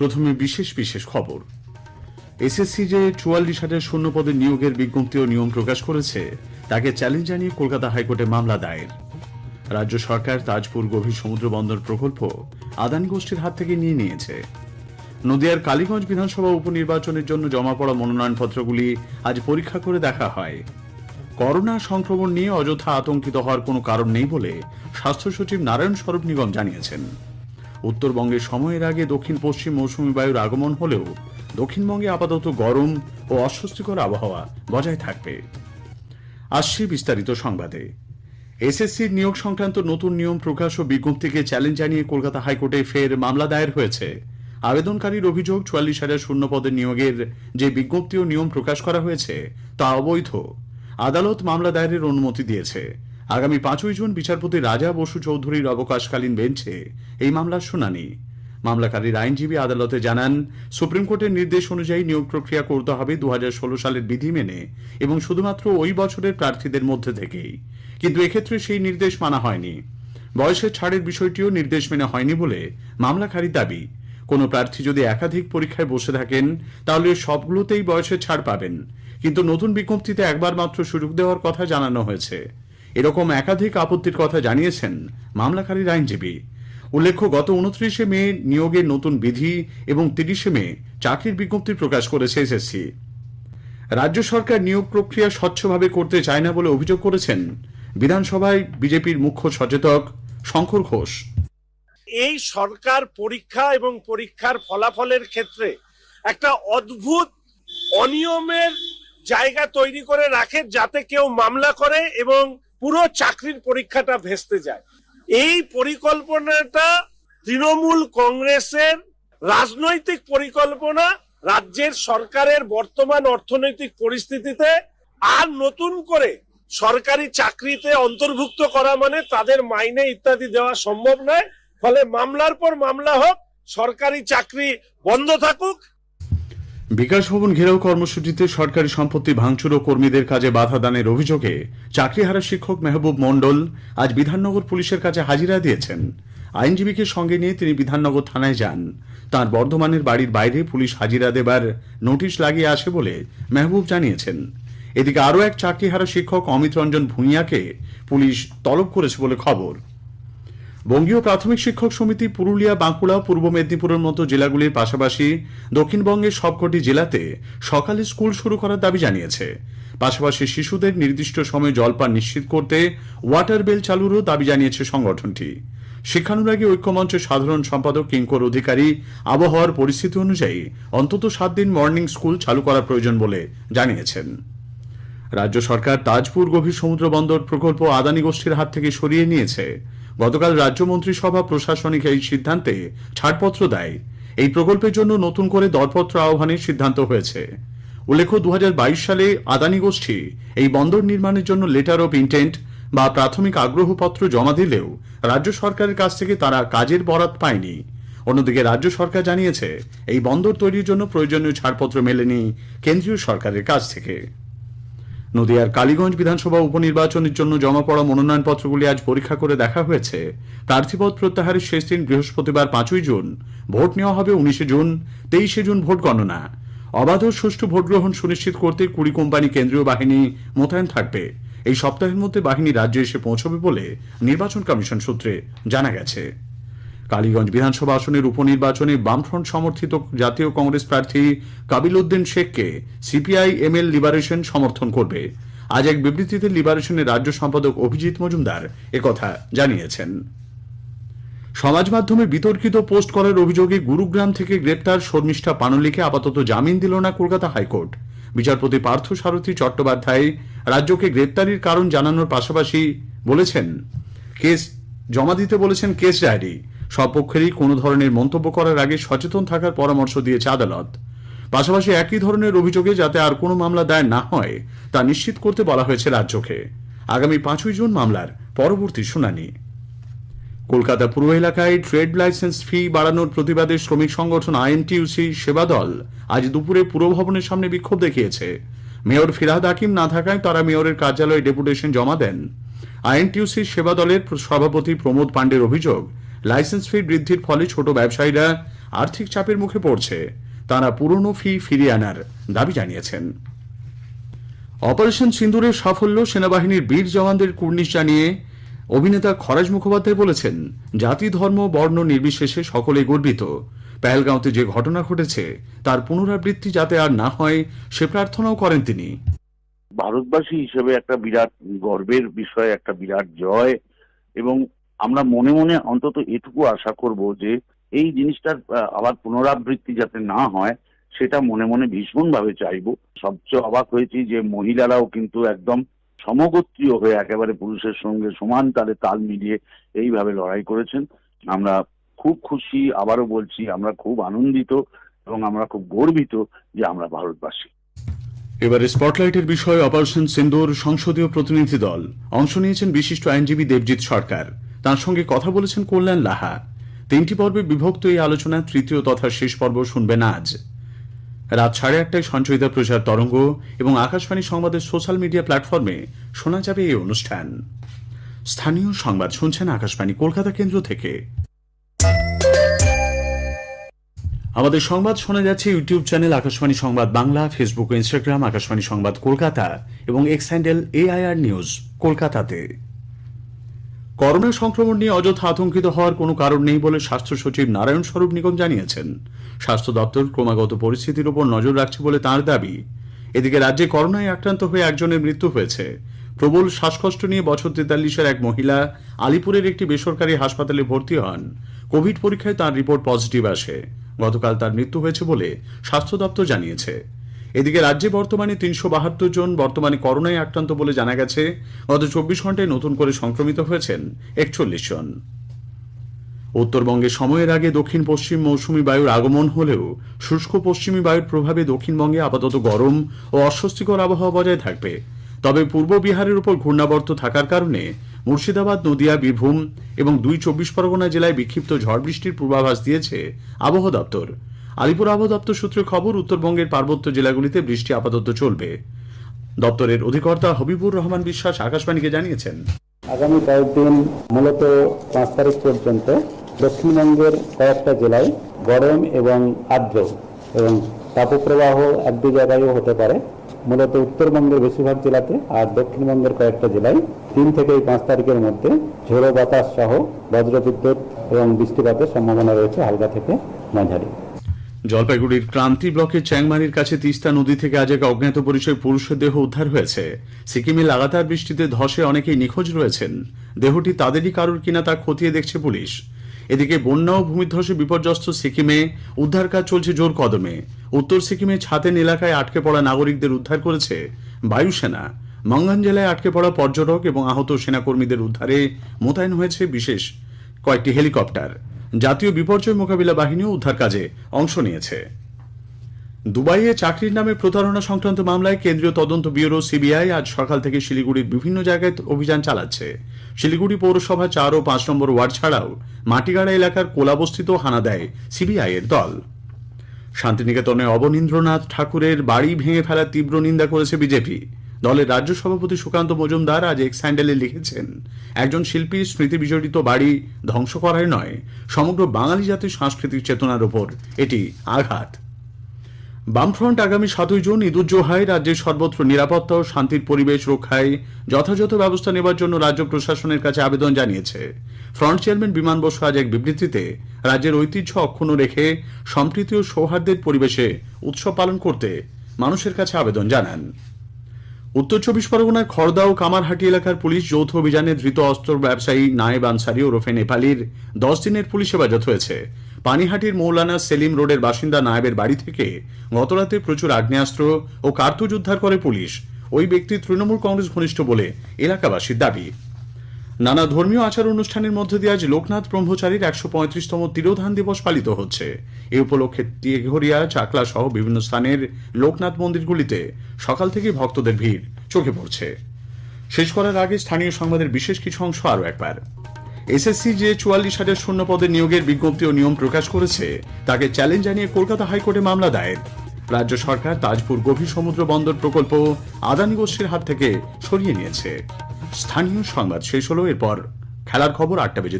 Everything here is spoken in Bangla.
প্রথমে বিশেষ বিশেষ খবর। এসএসসি যে চুয়াল্লিশ হাজার শূন্য পদের নিয়োগের বিজ্ঞপ্তি ও নিয়ম প্রকাশ করেছে, তাকে চ্যালেঞ্জ জানিয়ে কলকাতা হাইকোর্টে মামলা দায়ের। রাজ্য সরকার তাজপুর গভীর সমুদ্র বন্দর প্রকল্প আদানি গোষ্ঠীর হাত থেকে নিয়ে নিয়েছে। নদিয়ার কালীগঞ্জ বিধানসভা উপনির্বাচনের জন্য জমা পড়া মনোনয়নপত্রগুলি আজ পরীক্ষা করে দেখা হয়। করোনা সংক্রমণ নিয়ে অযথা আতঙ্কিত হওয়ার কোনো কারণ নেই বলে স্বাস্থ্য সচিব নারায়ণ স্বরূপ নিগম জানিয়েছেন। উত্তরবঙ্গে সময়ের আগে দক্ষিণ পশ্চিম মৌসুমী বায়ুর আগমন হলেও দক্ষিণবঙ্গে আপাতত গরম ও অস্বস্তিকর আবহাওয়া বজায় থাকবে। আসছি বিস্তারিত সংবাদে। এসএসসির নিয়োগ সংক্রান্ত নতুন নিয়ম প্রকাশ ও বিজ্ঞপ্তিকে চ্যালেঞ্জ জানিয়ে কলকাতা হাইকোর্টে ফের মামলা দায়ের হয়েছে। আবেদনকারীর অভিযোগ, চুয়াল্লিশ হাজার শূন্য পদের নিয়োগের যে বিজ্ঞপ্তি ও নিয়ম প্রকাশ করা হয়েছে তা অবৈধ। আদালত মামলা দায়েরের অনুমতি দিয়েছে। আগামী পাঁচই জুন বিচারপতি রাজা বসু চৌধুরীর অবকাশকালীন বেঞ্চে এই মামলার শুনানি। মামলাকারীর আইনজীবী আদালতে জানান, সুপ্রিম কোর্টের নির্দেশ অনুযায়ী নিয়োগ প্রক্রিয়া করতে হবে দু হাজার ষোলো সালের বিধি মেনে এবং শুধুমাত্র ওই বছরের প্রার্থীদের মধ্যে থেকেই। কিন্তু এক্ষেত্রে সেই নির্দেশ মানা হয়নি। বয়সের ছাড়ের বিষয়টিও নির্দেশ মেনে হয়নি বলে মামলাকারীর দাবি। কোনো প্রার্থী যদি একাধিক পরীক্ষায় বসে থাকেন, তাহলে সবগুলোতেই বয়সের ছাড় পাবেন। কিন্তু নতুন বিজ্ঞপ্তিতে একবার মাত্র সুযোগ দেওয়ার কথা জানানো হয়েছে। এরকম একাধিক আপত্তির কথা জানিয়েছেন মামলাকারীর আইনজীবী। উল্লেখ্য, গত উনত্রিশে মে নিয়োগের নতুন বিধি এবং তিরিশে মে চাকরির বিজ্ঞপ্তি প্রকাশ করেছে এসএসসি। রাজ্য সরকার নিয়োগ প্রক্রিয়া স্বচ্ছভাবে করতে চায় না বলে অভিযোগ করেছেন বিধানসভায় বিজেপির মুখ্য সচেতক শঙ্কর ঘোষ। এই সরকার পরীক্ষা এবং পরীক্ষার ফলাফলের ক্ষেত্রে একটা অদ্ভুত, অনিয়মের জায়গা তৈরি করে রাখে যাতে কেউ মামলা করে এবং পুরো চাকরির পরীক্ষাটা ভেস্তে যায়। এই পরিকল্পনাটা তৃণমূল কংগ্রেসের রাজনৈতিক পরিকল্পনা, রাজ্যের সরকারের বর্তমান অর্থনৈতিক পরিস্থিতিতে, আর নতুন করে সরকারি চাকরিতে অন্তর্ভুক্ত করা মানে তাদের মাইনে ইত্যাদি দেওয়া সম্ভব নয়। ফলে মামলার পর মামলা হোক, সরকারি চাকরি বন্ধ থাকুক বিকাশ ভবন ঘেরাও কর্মসূচিতে সরকারি সম্পত্তি ভাঙচুর ও কর্মীদের কাজে বাধা দানের অভিযোগে চাকরিহারা শিক্ষক মেহবুব মণ্ডল আজ বিধাননগর পুলিশের কাছে হাজিরা দিয়েছেন। আইনজীবীকে সঙ্গে নিয়ে তিনি বিধাননগর থানায় যান। তার বর্ধমানের বাড়ির বাইরে পুলিশ হাজিরা দেবার নোটিশ লাগিয়ে আসে বলে মেহবুব জানিয়েছেন। এদিকে আরও এক চাকরিহারা শিক্ষক অমিত রঞ্জন ভূঁইয়াকে পুলিশ তলব করেছে বলে খবর। বঙ্গীয় প্রাথমিক শিক্ষক সমিতি পুরুলিয়া, বাঁকুড়া, পূর্ব মেদিনীপুরের মতো জেলাগুলির পাশাপাশি দক্ষিণবঙ্গের সবকটি জেলাতে সকালে স্কুল শুরু করার দাবি জানিয়েছে। পাশাপাশি শিশুদের নির্দিষ্ট সময়ে জলপান নিশ্চিত করতে ওয়াটার বেল চালুরও দাবি জানিয়েছে সংগঠনটি। শিক্ষানুরাগী ঐক্যমঞ্চের সাধারণ সম্পাদক, কিঙ্কর অধিকারী, আবহাওয়ার পরিস্থিতি অনুযায়ী অন্তত সাত দিন মর্নিং স্কুল চালু করা প্রয়োজন বলে জানিয়েছেন। রাজ্য সরকার তাজপুর গভীর সমুদ্র বন্দর প্রকল্প আদানি গোষ্ঠীর হাত থেকে সরিয়ে নিয়েছে। গতকাল রাজ্য মন্ত্রিসভা প্রশাসনিক এই সিদ্ধান্তে ছাড়পত্র দেয়। এই প্রকল্পের জন্য নতুন করে দরপত্র আহ্বানের সিদ্ধান্ত হয়েছে। উল্লেখ্য দু হাজার বাইশ সালে আদানি গোষ্ঠী এই বন্দর নির্মাণের জন্য লেটার অফ ইন্টেন্ট বা প্রাথমিক আগ্রহপত্র জমা দিলেও রাজ্য সরকারের কাছ থেকে তারা কাজের বরাত পায়নি। অন্যদিকে রাজ্য সরকার জানিয়েছে, এই বন্দর তৈরির জন্য প্রয়োজনীয় ছাড়পত্র মেলেনি কেন্দ্রীয় সরকারের কাছ থেকে। নদিয়ার কালীগঞ্জ বিধানসভা উপনির্বাচনের জন্য জমা পড়া মনোনয়নপত্রগুলি আজ পরীক্ষা করে দেখা হয়েছে। প্রার্থীপদ প্রত্যাহারের শেষ দিন বৃহস্পতিবার পাঁচই জুন। ভোট নেওয়া হবে উনিশে জুন, তেইশে জুন ভোট গণনা। অবাধ সুষ্ঠু ভোট গ্রহণ সুনিশ্চিত করতে কুড়ি কোম্পানি কেন্দ্রীয় বাহিনী মোতায়েন থাকবে। এই সপ্তাহের মধ্যে বাহিনী রাজ্যে এসে পৌঁছবে বলে নির্বাচন কমিশন সূত্রে জানা গেছে। কালীগঞ্জ বিধানসভা আসনের উপনির্বাচনে বামফ্রন্ট সমর্থিত জাতীয় কংগ্রেস প্রার্থী কাবিল উদ্দিন শেখকে সিপিআই এমএল লিবারেশন সমর্থন করবে। আজ এক বিবৃতিতে লিবারেশনের রাজ্য সম্পাদক অভিজিৎ মজুমদার একথা জানিয়েছেন। সমাজ মাধ্যমে বিতর্কিত পোস্ট করার অভিযোগে গুরুগ্রাম থেকে গ্রেপ্তার শর্মিষ্ঠা পানলিকে আপাতত জামিন দিল না কলকাতা হাইকোর্ট। বিচারপতি পার্থ সারথী চট্টোপাধ্যায় রাজ্যকে গ্রেপ্তারির কারণ জানানোর পাশাপাশি বলেছেন, কেস জমা দিতে বলেছেন কেস ডায়েরি। সব পক্ষেরই কোনো ধরনের মন্তব্য করার আগে সচেতন থাকার পরামর্শ দিয়েছে আদালত। পাশাপাশি একই ধরনের অভিযোগে যাতে আর কোনো মামলা দায়ের না হয়, তা নিশ্চিত করতে বলা হয়েছে রাজ্যকে। আগামী পাঁচই জুন মামলার পরবর্তী শুনানি। কলকাতা পূর্ব এলাকায় ট্রেড লাইসেন্স ফি বাড়ানোর প্রতিবাদে শ্রমিক সংগঠন আইএনটিইউসি সেবা দল আজ দুপুরে পুরভবনের সামনে বিক্ষোভ দেখিয়েছে। মেয়র ফিরাদ হাকিম না থাকায় তারা মেয়রের কার্যালয়ে ডেপুটেশন জমা দেন। আইএনটিইউসি সেবা দলের সভাপতি প্রমোদ পাণ্ডের অভিযোগ লাইসেন্স ফি বৃদ্ধির ফলে ছোট ব্যবসায়ীরা আর্থিক চাপের মুখে পড়ছে। তারা পুরনো ফি ফিরিয়ে আনার দাবি জানিয়েছেন। অপারেশন সিন্দুরের সাফল্য সেনাবাহিনীর বীর জওয়ানদের কুর্নিশ জানিয়ে অভিনেতা খরাজ মুখোপাধ্যায় বলেছেন, জাতি, ধর্ম, বর্ণ নির্বিশেষে সকলে গর্বিত। পেহেলগাঁওতে যে ঘটনা ঘটেছে, তার পুনরাবৃত্তি যাতে আর না হয়, সে প্রার্থনাও করেন তিনি। ভারতবাসী হিসেবে একটা বিরাট গর্বের বিষয়, একটা বিরাট জয় এবং আমরা মনে মনে অন্তত এটুকু আশা করব যে এই জিনিসটার আবার পুনরাবৃত্তি যাতে না হয়, সেটা মনে মনে ভীষণভাবে চাইব। সবচেয়ে অবাক হয়েছি যে মহিলারাও কিন্তু একদম সমগোত্রীয় হয়ে একেবারে পুরুষের সঙ্গে সমান তালে তাল মিলিয়ে এইভাবে লড়াই করেছেন। আমরা খুব খুশি, আবারও বলছি, আমরা খুব আনন্দিত এবং আমরা খুব গর্বিত যে আমরা ভারতবাসী। এবারে স্পটলাইটের বিষয়ে অপারেশন সিন্দুর সংসদীয় প্রতিনিধি দল। অংশ নিয়েছেন বিশিষ্ট আইনজীবী দেবজিৎ সরকার। তার সঙ্গে কথা বলেছেন কল্যাণ লাহা। তিনটি পর্বে বিভক্ত এই আলোচনা তৃতীয় তথা শেষ পর্ব শুনবেন আজ। রাত সাড়ে আটটায় সঞ্চয়িতা প্রচার তরঙ্গ এবং আকাশবাণী সংবাদের সোশ্যাল মিডিয়া প্ল্যাটফর্মে শোনা যাবে এই অনুষ্ঠান। স্থানীয় সংবাদ শুনছেন আকাশবাণী কলকাতা কেন্দ্র থেকে। আমাদের সংবাদ শোনা যাচ্ছে YouTube channel Akashvani Sangbad Bangla, Facebook ও ইনস্টাগ্রাম, আকাশবাণী সংবাদ কলকাতা এবং এক্স হ্যান্ডেল এআইআর নিউজ কলকাতাতে। করোনা সংক্রমণ নিয়ে অযথা আতঙ্কিত হওয়ার কোনো কারণ নেই বলে স্বাস্থ্য সচিব নারায়ণ স্বরূপ নিগম জানিয়েছেন। স্বাস্থ্য দপ্তর ক্রমাগত পরিস্থিতির উপর নজর রাখছে বলে তাঁর দাবি। এদিকে রাজ্যে করোনায় আক্রান্ত হয়ে একজনের মৃত্যু হয়েছে। প্রবল শ্বাসকষ্ট নিয়ে বছর তেতাল্লিশের এক মহিলা আলিপুরের একটি বেসরকারি হাসপাতালে ভর্তি হন। কোভিড পরীক্ষায় তার রিপোর্ট পজিটিভ আসে। গতকাল তার মৃত্যু হয়েছে বলে স্বাস্থ্য দপ্তর জানিয়েছে। এদিকে রাজ্যে বর্তমানে তিনশো বাহাত্তর জন বর্তমানে করোনায় আক্রান্ত বলে জানা গেছে। গত চব্বিশ ঘন্টায় নতুন করে সংক্রমিত হয়েছেন একচল্লিশ জন। উত্তরবঙ্গে সময়ের আগে দক্ষিণ পশ্চিম মৌসুমী বায়ুর আগমন হলেও শুষ্ক পশ্চিমী বায়ুর প্রভাবে দক্ষিণবঙ্গে আপাতত গরম ও অস্বস্তিকর আবহাওয়া বজায় থাকবে। তবে পূর্ব বিহারের উপর ঘূর্ণাবর্ত থাকার কারণে মুর্শিদাবাদ, নদিয়া, বীরভূম এবং দুই চব্বিশ পরগনা জেলায় বিক্ষিপ্ত ঝড় বৃষ্টির পূর্বাভাস দিয়েছে আবহাওয়া দপ্তর। আলিপুর আবহাওয়া দপ্তর সূত্রে খবর, উত্তরবঙ্গের পার্বত্য জেলাগুলিতে বৃষ্টি আপাতত চলবে। দপ্তরের অধিকর্তা হবিবুর রহমান বিশ্বাস আকাশবাণীকে জানিয়েছেন। আগামী কয়েকদিন মূলত পাঁচ তারিখ পর্যন্ত দক্ষিণবঙ্গের কয়েকটা জেলায় গরম এবং আর্দ্র এবং তাপপ্রবাহ এক দুই জায়গায়ও হতে পারে। মূলত উত্তরবঙ্গের বেশিরভাগ জেলাতে আর দক্ষিণবঙ্গের কয়েকটা জেলায় তিন থেকে পাঁচ তারিখের মধ্যে ঝোড়ো বাতাস সহ বজ্রবিদ্যুৎ এবং বৃষ্টিপাতের সম্ভাবনা রয়েছে হালকা থেকে মাঝারি। জলপাইগুড়ির ক্রান্তি ব্লকের চ্যাংমারির কাছে তিস্তা নদী থেকে আজ এক অজ্ঞাত পরিচয় পুরুষের দেহ উদ্ধার হয়েছে। সিকিমে লাগাতার বৃষ্টিতে ধসে অনেকেই নিখোঁজ রয়েছেন। দেহটি তাদেরই কারুর কিনা তা খতিয়ে দেখছে পুলিশ। এদিকে বন্যা ও ভূমিধ্বসে বিপর্যস্ত সিকিমে উদ্ধার কাজ চলছে জোর কদমে। উত্তর সিকিমে ছাতেন এলাকায় আটকে পড়া নাগরিকদের উদ্ধার করেছে বায়ুসেনা মঙ্গান জেলায় আটকে পড়া পর্যটক এবং আহত সেনাকর্মীদের উদ্ধারে মোতায়েন হয়েছে বিশেষ কয়েকটি হেলিকপ্টার। জাতীয় বিপর্যয় মোকাবিলা বাহিনীও উদ্ধার কাজে অংশ নিয়েছে। দুবাইয়ে চাকরির নামে প্রতারণা সংক্রান্ত মামলায় কেন্দ্রীয় তদন্ত ব্যুরো সিবিআই আজ সকাল থেকে শিলিগুড়ির বিভিন্ন জায়গায় অভিযান চালাচ্ছে। শিলিগুড়ি পৌরসভা চার ও পাঁচ নম্বর ওয়ার্ড ছাড়াও মাটিগাড়া এলাকার কোলাবস্থিত হানা দেয় সিবিআই এর দল। শান্তিনিকেতনে অবনীন্দ্রনাথ ঠাকুরের বাড়ি ভেঙে ফেলার তীব্র নিন্দা করেছে বিজেপি। দলের রাজ্য সভাপতি সুকান্ত মজুমদার আজ এক্স হ্যান্ডেলে লিখেছেন, একজন শিল্পীর স্মৃতি বিজড়িত বাড়ি ধ্বংস করাই নয়, সমগ্র বাঙালি জাতির সাংস্কৃতিক চেতনার ওপর এটি আঘাত। বামফ্রন্ট আগামী সাতই জুন ঈদুজ্জোহায় রাজ্যের সর্বত্র নিরাপত্তা ও শান্তির পরিবেশ রক্ষায় যথাযথ ব্যবস্থা নেবার জন্য রাজ্য প্রশাসনের কাছে আবেদন জানিয়েছে। ফ্রন্ট চেয়ারম্যান বিমান বসু আজ এক বিবৃতিতে রাজ্যের ঐতিহ্য অক্ষুণ্ণ রেখে সম্প্রীতি ও সৌহার্দ্যের পরিবেশে উৎসব পালন করতে মানুষের কাছে আবেদন জানান। উত্তর চব্বিশ পরগনার খড়দা ও কামারহাটি এলাকার পুলিশ যৌথ অভিযানে ধৃত অস্ত্র ব্যবসায়ী নায়েব আনসারি ওরফে নেপালির দশ দিনের পুলিশ হেফাজত হয়েছে। পানিহাটির মৌলানা সেলিম রোডের বাসিন্দা নায়েবের বাড়ি থেকে গতরাতে প্রচুর আগ্নেয়াস্ত্র ও কার্তুজ উদ্ধার করে পুলিশ। ওই ব্যক্তি তৃণমূল কংগ্রেস ঘনিষ্ঠ বলে এলাকাবাসীর দাবি। নানা ধর্মীয় আচার অনুষ্ঠানের মধ্যে দিয়ে আজ লোকনাথ ব্রহ্মচারীর একশো পঁয়ত্রিশতম তিরোধান দিবস পালিত হচ্ছে। এ উপলক্ষে টিয়েঘরিয়া চাকলা সহ বিভিন্ন স্থানের লোকনাথ মন্দিরগুলিতে সকাল থেকে ভক্তদের ভিড় চোখে পড়ছে। শেষ করার আগে স্থানীয় সংবাদের বিশেষ কিছু অংশ আরও একবার। এসএসসি যে চুয়াল্লিশ হাজার শূন্য পদে নিয়োগের বিজ্ঞপ্তি ও নিয়ম প্রকাশ করেছে, তাকে চ্যালেঞ্জ জানিয়ে কলকাতা হাইকোর্টে মামলা দায়ের। রাজ্য সরকার তাজপুর গভীর সমুদ্র বন্দর প্রকল্প আদানি গোষ্ঠীর হাত থেকে সরিয়ে নিয়েছে। স্থানীয় সংবাদ শেষ হলো এরপর খেলার খবর আটটা বেজে